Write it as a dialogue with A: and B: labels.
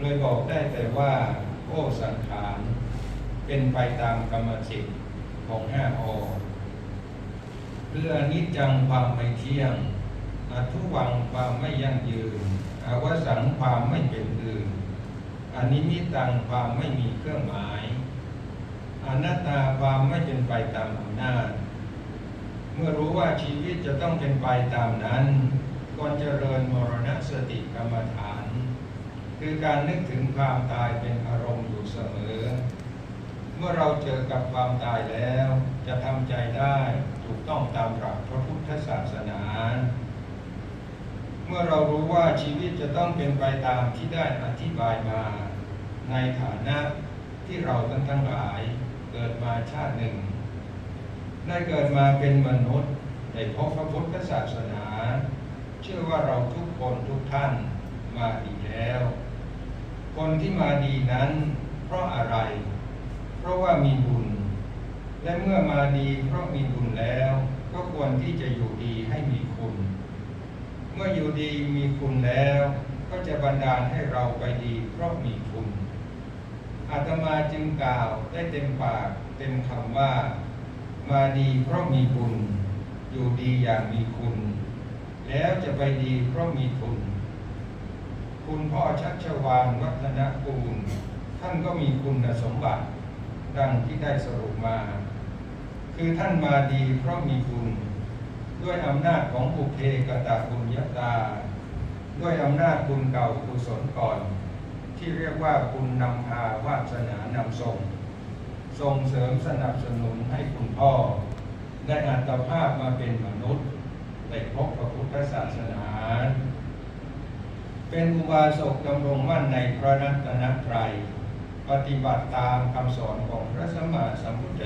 A: เลยบอกได้แต่ว่าโอ้สังขารเป็นไปตามกรรมสิทธิ์ของห้าอคืออนิจจังความไม่เที่ยงอทุวังความไม่ยั่งยืนอวสังความไม่เป็นอื่นอนิมิตังความไม่มีเครื่องหมายอนัตตาความไม่เป็นไปตามอำนาจ เมื่อรู้ว่าชีวิตจะต้องเป็นไปตามนั้นควรเจริญมรณสติกรรมฐาน คือการนึกถึงความตายเป็นอารมณ์อยู่เสมอ เมื่อเราเจอกับความตายแล้ว จะทำใจได้ถูกต้องตามหลักพระพุทธศาสนา เมื่อเรารู้ว่าชีวิตจะต้องเป็นไปตามที่ได้อธิบายมา ในฐานะที่เราทั้งทั้งหลายเกิดมาชาติหนึ่ง ได้เกิดมาเป็นมนุษย์ได้พบพระพุทธศาสนา เชื่อว่าเราทุกคนทุกท่านมาดีแล้ว คนที่มาดีนั้น เพราะอะไร เพราะว่ามีบุญ และเมื่อมาดีเพราะมีบุญแล้ว ก็ควรที่จะอยู่ดีให้มีคุณ เมื่ออยู่ดีมีคุณแล้ว ก็จะบันดาลให้เราไปดี เพราะมีคุณอาตมาจึงกล่าวได้เต็มปากเต็มคำว่า มาดีเพราะมีบุญ อยู่ดีอย่างมีคุณ แล้วจะไปดีเพราะมีทุน คุณพ่อชัชวานวัฒนกูล ท่านก็มีคุณสมบัติ ดังที่ได้สรุปมา คือท่านมาดีเพราะมีบุญด้วยอำนาจของบุเพกตาบุญยตา ด้วยอำนาจบุญเก่ากุศลก่อน ที่เรียกว่าบุญนำพาวาสนานำส่งส่งเสริมสนับสนุนให้คุณพ่อ ได้อัตภาพมาเป็นมนุษย์ได้พบพระพุทธศาสนา เป็นอุบาสกดำรงมั่นในพระรัตนตรัย ปฏิบัติตามคำสอนของพระสัมมาสัมพุทธ